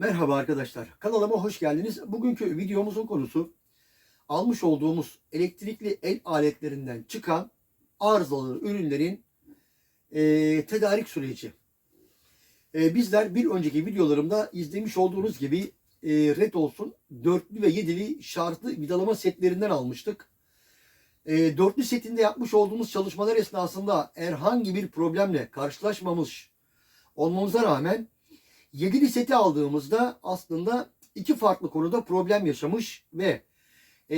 Merhaba arkadaşlar. Kanalıma hoş geldiniz. Bugünkü videomuzun konusu almış olduğumuz elektrikli el aletlerinden çıkan arızalı ürünlerin eee, tedarik süreci. Eee, bizler bir önceki videolarımda izlemiş olduğunuz gibi eee, Red olsun dörtlü ve yedili şartlı vidalama setlerinden almıştık. Eee, dörtlü setinde yapmış olduğumuz çalışmalar esnasında herhangi bir problemle karşılaşmamış olmamıza rağmen Yedili seti aldığımızda aslında iki farklı konuda problem yaşamış ve e,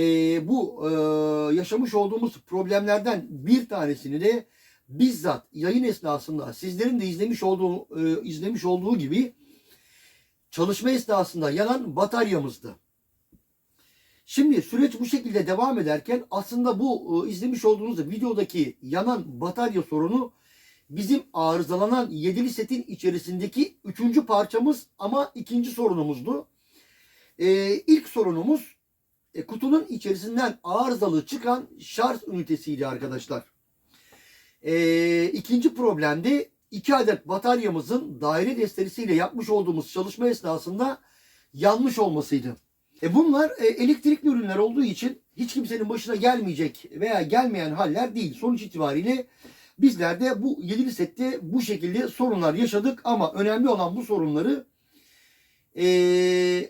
bu e, yaşamış olduğumuz problemlerden bir tanesini de bizzat yayın esnasında sizlerin de izlemiş olduğu e, izlemiş olduğu gibi çalışma esnasında yanan bataryamızdı. Şimdi süreç bu şekilde devam ederken aslında bu e, izlemiş olduğunuz videodaki yanan batarya sorunu bizim arızalanan yedili setin içerisindeki üçüncü parçamız ama ikinci sorunumuzdu. Ee, ilk sorunumuz e, kutunun içerisinden arızalı çıkan şarj ünitesiydi arkadaşlar. Ee, ikinci problem de iki adet bataryamızın daire desteresiyle yapmış olduğumuz çalışma esnasında yanmış olmasıydı. E bunlar e, elektrikli ürünler olduğu için hiç kimsenin başına gelmeyecek veya gelmeyen haller değil. Sonuç itibariyle Bizler de bu yedili sette bu şekilde sorunlar yaşadık ama önemli olan bu sorunları e,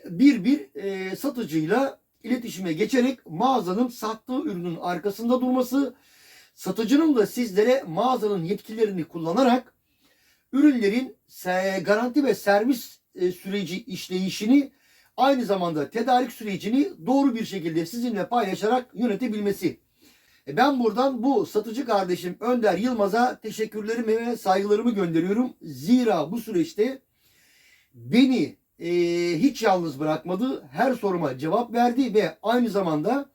bir bir e, satıcıyla iletişime geçerek mağazanın sattığı ürünün arkasında durması, satıcının da sizlere mağazanın yetkilerini kullanarak ürünlerin garanti ve servis e, süreci işleyişini aynı zamanda tedarik sürecini doğru bir şekilde sizinle paylaşarak yönetebilmesi. E, ben buradan bu satıcı kardeşim Önder Yılmaz'a teşekkürlerimi ve saygılarımı gönderiyorum. Zira bu süreçte beni e, hiç yalnız bırakmadı. Her soruma cevap verdi ve aynı zamanda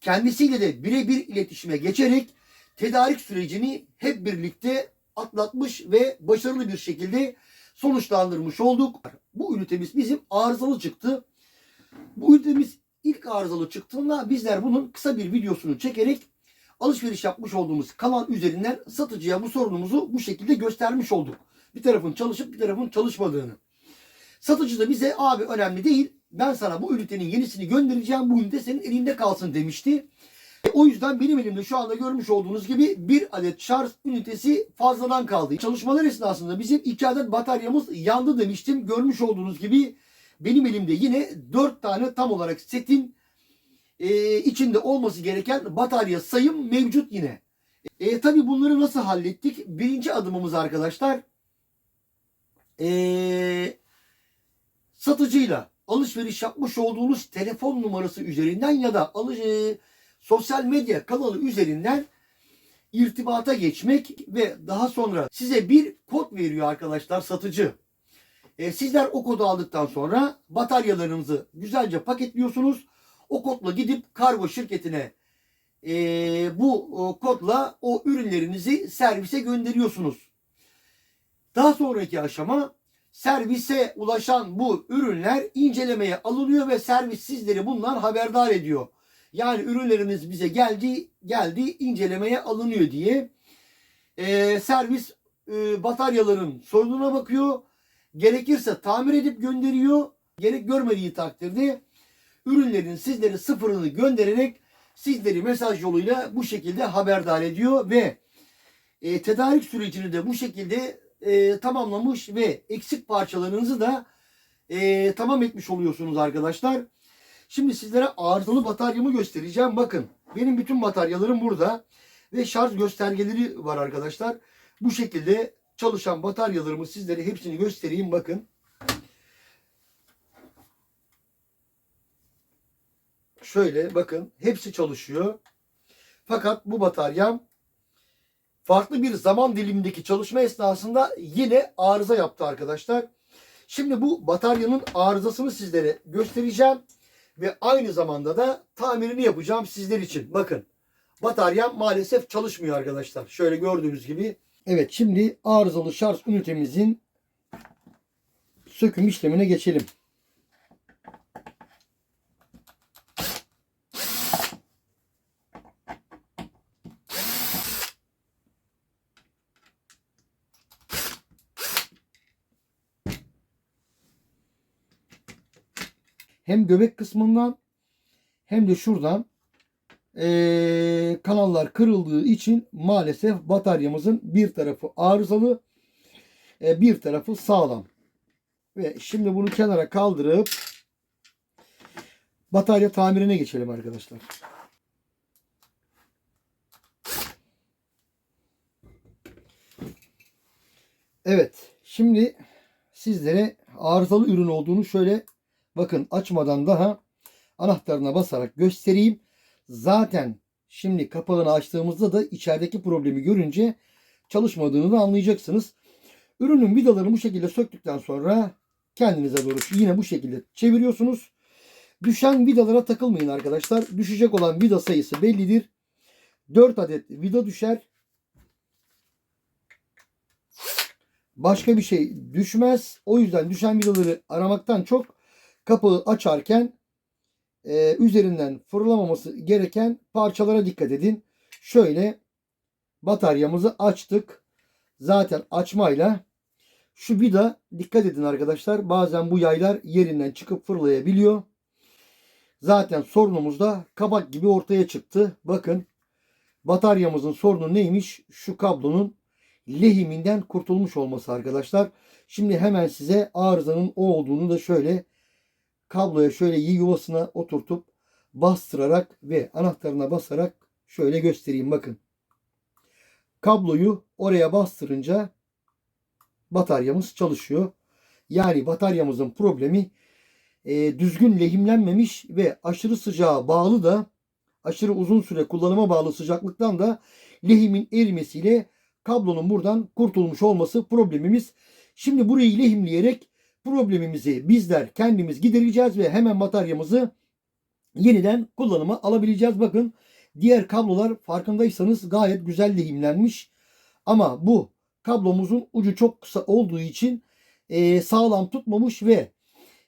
kendisiyle de birebir iletişime geçerek tedarik sürecini hep birlikte atlatmış ve başarılı bir şekilde sonuçlandırmış olduk. Bu ünitemiz bizim arızalı çıktı. Bu ünitemiz ilk arızalı çıktığında bizler bunun kısa bir videosunu çekerek alışveriş yapmış olduğumuz kanal üzerinden satıcıya bu sorunumuzu bu şekilde göstermiş olduk. Bir tarafın çalışıp bir tarafın çalışmadığını. Satıcı da bize abi önemli değil ben sana bu ünitenin yenisini göndereceğim bu ünite senin elinde kalsın demişti. O yüzden benim elimde şu anda görmüş olduğunuz gibi bir adet şarj ünitesi fazladan kaldı. Çalışmalar esnasında bizim iki adet bataryamız yandı demiştim. Görmüş olduğunuz gibi benim elimde yine 4 tane tam olarak setin e, içinde olması gereken batarya sayım mevcut yine. E, tabii bunları nasıl hallettik? Birinci adımımız arkadaşlar e, satıcıyla alışveriş yapmış olduğunuz telefon numarası üzerinden ya da alış, e, sosyal medya kanalı üzerinden irtibata geçmek ve daha sonra size bir kod veriyor arkadaşlar satıcı. E, sizler o kodu aldıktan sonra bataryalarınızı güzelce paketliyorsunuz. O kodla gidip kargo şirketine e, bu o, kodla o ürünlerinizi servise gönderiyorsunuz. Daha sonraki aşama servise ulaşan bu ürünler incelemeye alınıyor ve servis sizleri bundan haberdar ediyor. Yani ürünleriniz bize geldi, geldi incelemeye alınıyor diye. E, servis e, bataryaların sorununa bakıyor Gerekirse tamir edip gönderiyor. Gerek görmediği takdirde ürünlerin sizlere sıfırını göndererek sizleri mesaj yoluyla bu şekilde haberdar ediyor ve e, tedarik sürecini de bu şekilde e, tamamlamış ve eksik parçalarınızı da e, tamam etmiş oluyorsunuz arkadaşlar. Şimdi sizlere arızalı bataryamı göstereceğim. Bakın benim bütün bataryalarım burada ve şarj göstergeleri var arkadaşlar. Bu şekilde çalışan bataryalarımı sizlere hepsini göstereyim bakın. Şöyle bakın hepsi çalışıyor. Fakat bu bataryam farklı bir zaman dilimindeki çalışma esnasında yine arıza yaptı arkadaşlar. Şimdi bu bataryanın arızasını sizlere göstereceğim ve aynı zamanda da tamirini yapacağım sizler için. Bakın bataryam maalesef çalışmıyor arkadaşlar. Şöyle gördüğünüz gibi Evet şimdi arızalı şarj ünitemizin söküm işlemine geçelim. hem göbek kısmından hem de şuradan eee, kanallar kırıldığı için maalesef bataryamızın bir tarafı arızalı e, bir tarafı sağlam. Ve şimdi bunu kenara kaldırıp batarya tamirine geçelim arkadaşlar. Evet. Şimdi sizlere arızalı ürün olduğunu şöyle bakın açmadan daha anahtarına basarak göstereyim. Zaten şimdi kapağını açtığımızda da içerideki problemi görünce çalışmadığını da anlayacaksınız. Ürünün vidalarını bu şekilde söktükten sonra kendinize doğru yine bu şekilde çeviriyorsunuz. Düşen vidalara takılmayın arkadaşlar. Düşecek olan vida sayısı bellidir. 4 adet vida düşer. Başka bir şey düşmez. O yüzden düşen vidaları aramaktan çok kapağı açarken e, üzerinden fırlamaması gereken parçalara dikkat edin. Şöyle bataryamızı açtık. Zaten açmayla şu vida dikkat edin arkadaşlar. Bazen bu yaylar yerinden çıkıp fırlayabiliyor. Zaten sorunumuz da kabak gibi ortaya çıktı. Bakın bataryamızın sorunu neymiş? Şu kablonun lehiminden kurtulmuş olması arkadaşlar. Şimdi hemen size arızanın o olduğunu da şöyle kabloya şöyle yuvasına oturtup bastırarak ve anahtarına basarak şöyle göstereyim bakın. Kabloyu oraya bastırınca bataryamız çalışıyor. Yani bataryamızın problemi e, düzgün lehimlenmemiş ve aşırı sıcağa bağlı da aşırı uzun süre kullanıma bağlı sıcaklıktan da lehimin erimesiyle kablonun buradan kurtulmuş olması problemimiz. Şimdi burayı lehimleyerek problemimizi bizler kendimiz gidereceğiz ve hemen bataryamızı yeniden kullanıma alabileceğiz. Bakın diğer kablolar farkındaysanız gayet güzel lehimlenmiş. Ama bu kablomuzun ucu çok kısa olduğu için e, sağlam tutmamış ve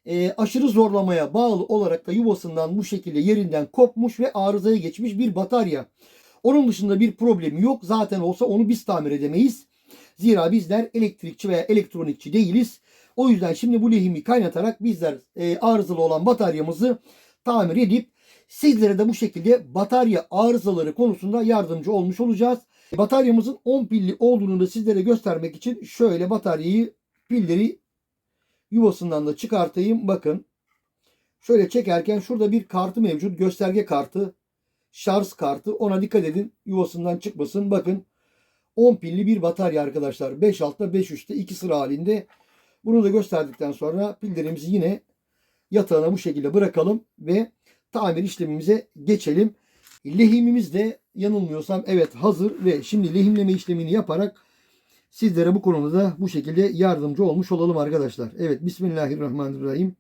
e, aşırı zorlamaya bağlı olarak da yuvasından bu şekilde yerinden kopmuş ve arızaya geçmiş bir batarya. Onun dışında bir problemi yok. Zaten olsa onu biz tamir edemeyiz. Zira bizler elektrikçi veya elektronikçi değiliz. O yüzden şimdi bu lehimi kaynatarak bizler e, arızalı olan bataryamızı tamir edip sizlere de bu şekilde batarya arızaları konusunda yardımcı olmuş olacağız. Bataryamızın 10 pilli olduğunu da sizlere göstermek için şöyle bataryayı pilleri yuvasından da çıkartayım. Bakın şöyle çekerken şurada bir kartı mevcut. Gösterge kartı, şarj kartı. Ona dikkat edin. Yuvasından çıkmasın. Bakın 10 pilli bir batarya arkadaşlar. 5 altta 5 üstte 2 sıra halinde. Bunu da gösterdikten sonra pillerimizi yine yatağına bu şekilde bırakalım ve tamir işlemimize geçelim. Lehimimiz de yanılmıyorsam evet hazır ve şimdi lehimleme işlemini yaparak sizlere bu konuda da bu şekilde yardımcı olmuş olalım arkadaşlar. Evet Bismillahirrahmanirrahim.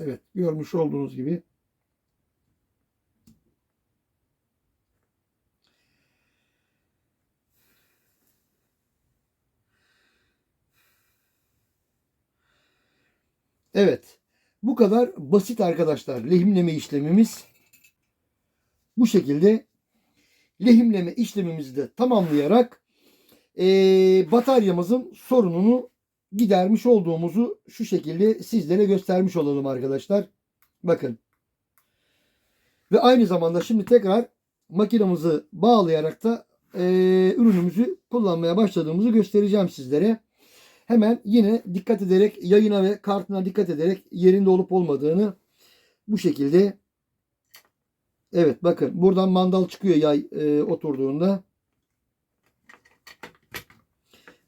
Evet görmüş olduğunuz gibi Evet. Bu kadar basit arkadaşlar. Lehimleme işlemimiz bu şekilde lehimleme işlemimizi de tamamlayarak e, bataryamızın sorununu gidermiş olduğumuzu şu şekilde sizlere göstermiş olalım arkadaşlar. Bakın. Ve aynı zamanda şimdi tekrar makinamızı bağlayarak da e, ürünümüzü kullanmaya başladığımızı göstereceğim sizlere. Hemen yine dikkat ederek yayına ve kartına dikkat ederek yerinde olup olmadığını bu şekilde Evet bakın buradan mandal çıkıyor yay e, oturduğunda.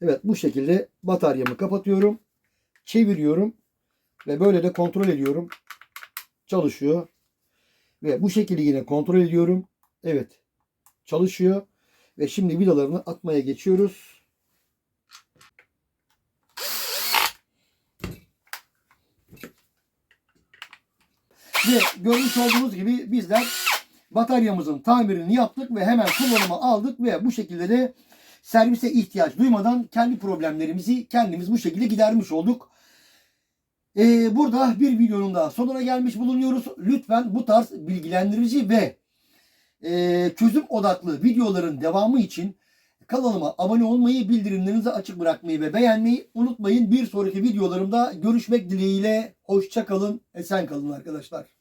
Evet bu şekilde bataryamı kapatıyorum. Çeviriyorum. Ve böyle de kontrol ediyorum. Çalışıyor. Ve bu şekilde yine kontrol ediyorum. Evet. Çalışıyor. Ve şimdi vidalarını atmaya geçiyoruz. Ve görmüş olduğunuz gibi bizler bataryamızın tamirini yaptık ve hemen kullanıma aldık ve bu şekilde de servise ihtiyaç duymadan kendi problemlerimizi kendimiz bu şekilde gidermiş olduk. Ee, burada bir videonun daha sonuna gelmiş bulunuyoruz. Lütfen bu tarz bilgilendirici ve e, çözüm odaklı videoların devamı için Kanalıma abone olmayı, bildirimlerinizi açık bırakmayı ve beğenmeyi unutmayın. Bir sonraki videolarımda görüşmek dileğiyle. Hoşça kalın, esen kalın arkadaşlar.